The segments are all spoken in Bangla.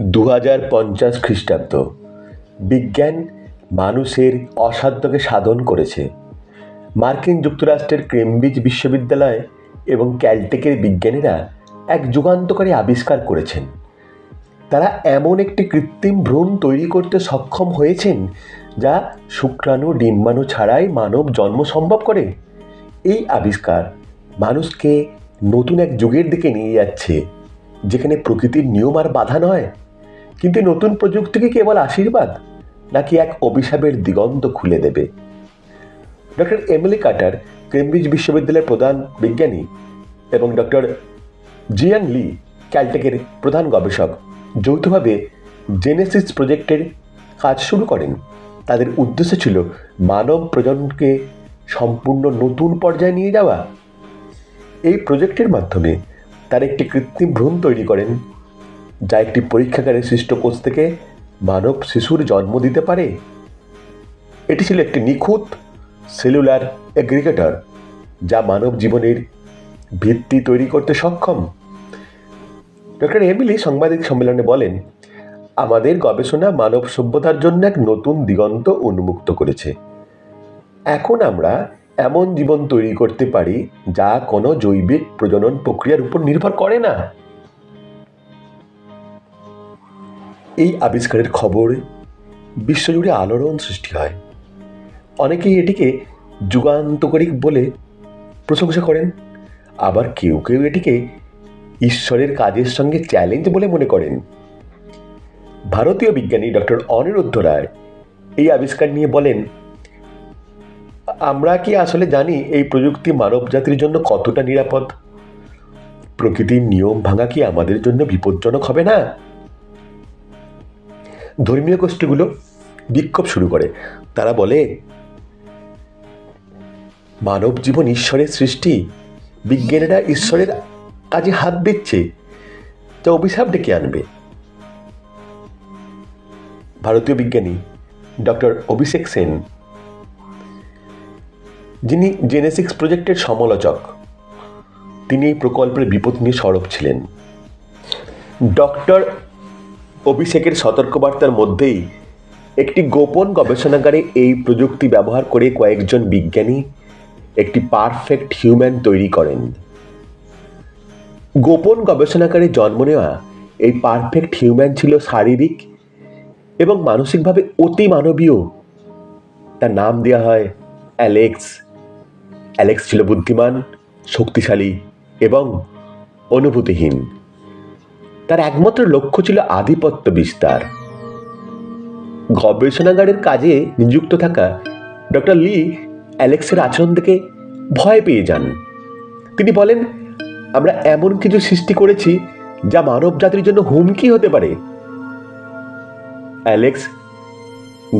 দু হাজার পঞ্চাশ খ্রিস্টাব্দ বিজ্ঞান মানুষের অসাধ্যকে সাধন করেছে। মার্কিন যুক্তরাষ্ট্রের কেমব্রিজ বিশ্ববিদ্যালয় এবং ক্যালটেকের বিজ্ঞানীরা এক যুগান্তকারী আবিষ্কার করেছেন। তারা এমন একটি কৃত্রিম ভ্রূণ তৈরি করতে সক্ষম হয়েছেন যা শুক্রাণু, ডিম্বাণু ছাড়াই মানব জন্ম সম্ভব করে। এই আবিষ্কার মানুষকে নতুন এক যুগের দিকে নিয়ে যাচ্ছে। যেখানে প্রকৃতির নিয়ম আর বাধা নয়। কিন্তু নতুন প্রযুক্তি কি কেবল আশীর্বাদ, নাকি এক অভিশাপের দিগন্ত খুলে দেবে? ডক্টর এমিলি কাটার, কেমব্রিজ বিশ্ববিদ্যালয়ের প্রধান বিজ্ঞানী এবং ডক্টর জিয়ান লি, ক্যালটেকের প্রধান গবেষক, যৌথভাবে জেনেসিস প্রজেক্টের কাজ শুরু করেন। তাদের উদ্দেশ্য ছিল মানব প্রজন্মকে সম্পূর্ণ নতুন পর্যায়ে নিয়ে যাওয়া। এই প্রজেক্টের মাধ্যমে তারা একটি কৃত্রিম ভ্রূণ তৈরি করেন, যা একটি পরীক্ষাগারে সৃষ্ট কোষ থেকে মানব শিশুর জন্ম দিতে পারে। এটি ছিল একটি নিখুঁত সেলুলার এগ্রিগেটর, যা মানব জীবনের ভিত্তি তৈরি করতে সক্ষম। ডক্টর এমিলি সাংবাদিক সম্মেলনে বলেন, আমাদের গবেষণা মানব সভ্যতার জন্য এক নতুন দিগন্ত উন্মুক্ত করেছে। এখন আমরা এমন জীবন তৈরি করতে পারি যা কোনো জৈবিক প্রজনন প্রক্রিয়ার উপর নির্ভর করে না। এই আবিষ্কারের খবর বিশ্বজুড়ে আলোড়ন সৃষ্টি হয়। অনেকেই এটিকে যুগান্তকারী বলে প্রশংসা করেন। আবার কেউ কেউ এটিকে ঈশ্বরের কাজের সঙ্গে চ্যালেঞ্জ বলে মনে করেন। ভারতীয় বিজ্ঞানী ডক্টর অনিরুদ্ধ রায় এই আবিষ্কার নিয়ে বলেন আমরা কি আসলে জানি এই প্রযুক্তি মানব জাতির জন্য কতটা নিরাপদ? প্রকৃতির নিয়ম ভাঙা কি আমাদের জন্য বিপজ্জনক হবে না? ধর্মীয় গোষ্ঠীগুলো বিক্ষোভ শুরু করে। তারা বলে, মানব জীবন ঈশ্বরের সৃষ্টি, বিজ্ঞানীরা ঈশ্বরের কাজে হাত দিচ্ছে, যা অভিশাপ ডেকে আনবে। ভারতীয় বিজ্ঞানী ডক্টর অভিষেক সেন যিনি জেনেসিক্স প্রজেক্টের সমালোচক, তিনি এই প্রকল্পের বিপদ নিয়ে সরব ছিলেন। ডক্টর অভিষেকের সতর্কবার্তার মধ্যেই একটি গোপন গবেষণাগারে এই প্রযুক্তি ব্যবহার করে কয়েকজন বিজ্ঞানী একটি পারফেক্ট হিউম্যান তৈরি করেন। গোপন গবেষণাগারে জন্ম নেওয়া এই পারফেক্ট হিউম্যান ছিল শারীরিক এবং মানসিকভাবে অতি মানবীয়। তার নাম দেওয়া হয় অ্যালেক্স অ্যালেক্স ছিল বুদ্ধিমান, শক্তিশালী এবং অনুভূতিহীন। তার একমাত্র লক্ষ্য ছিল আধিপত্য বিস্তার। গবেষণাগারের কাজে নিযুক্ত থাকা ডক্টর লি অ্যালেক্সের আচরণ থেকে ভয় পেয়ে যান। তিনি বলেন, আমরা এমন কিছু সৃষ্টি করেছি যা মানব জাতির জন্য হুমকি হতে পারে। অ্যালেক্স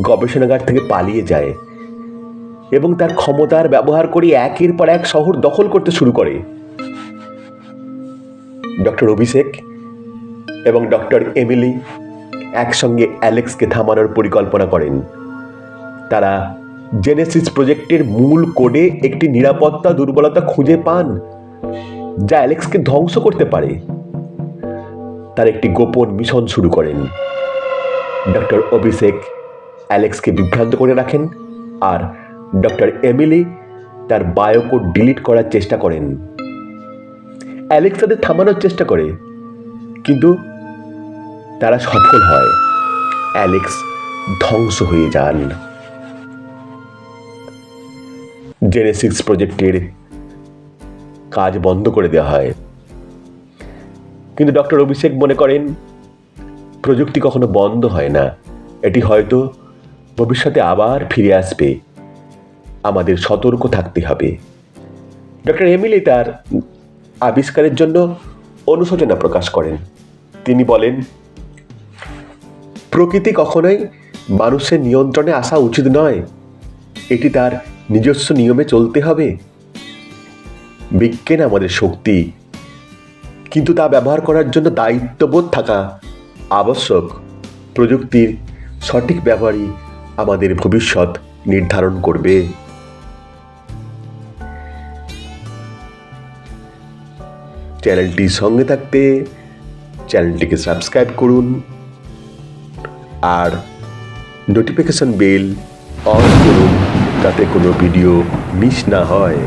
গবেষণাগার থেকে পালিয়ে যায়। এবং তার ক্ষমতার ব্যবহার করে একের পর এক শহর দখল করতে শুরু করে। ডক্টর অভিষেক এবং ডক্টর এমিলি একসঙ্গে অ্যালেক্সকে থামানোর পরিকল্পনা করেন। তারা জেনেসিস প্রজেক্টের মূল কোডে একটি নিরাপত্তা দুর্বলতা খুঁজে পান, যা অ্যালেক্সকে ধ্বংস করতে পারে। তার একটি গোপন মিশন শুরু করেন। ডক্টর অভিষেক অ্যালেক্সকে বিভ্রান্ত করে রাখেন আর ডক্টর এমিলি তার বায়োকোড ডিলিট করার চেষ্টা করেন। অ্যালেক্স তাদের থামানোর চেষ্টা করে, কিন্তু তারা সফল হয়। অ্যালেক্স ধ্বংস হয়ে যান। জেনেসিক্স প্রজেক্টের কাজ বন্ধ করে দেওয়া হয়। কিন্তু ডক্টর অভিষেক মনে করেন, প্রযুক্তি কখনো বন্ধ হয় না। এটি হয়তো ভবিষ্যতে আবার ফিরে আসবে। আমাদের সতর্ক থাকতে হবে। ডক্টর এমিলি তার আবিষ্কারের জন্য অনুশোচনা প্রকাশ করেন। তিনি বলেন, প্রকৃতি কখনোই মানুষের নিয়ন্ত্রণে আসা উচিত নয়। এটি তার নিজস্ব নিয়মে চলতে হবে। বিজ্ঞান আমাদের শক্তি, কিন্তু তা ব্যবহার করার জন্য দায়িত্ববোধ থাকা আবশ্যক। প্রযুক্তির সঠিক ব্যবহারই আমাদের ভবিষ্যৎ নির্ধারণ করবে। চ্যানেলটির সঙ্গে থাকতে চ্যানেলটিকে সাবস্ক্রাইব করুন আর নোটিফিকেশন বেল অন করুন যাতে কোনো ভিডিও মিস না হয়।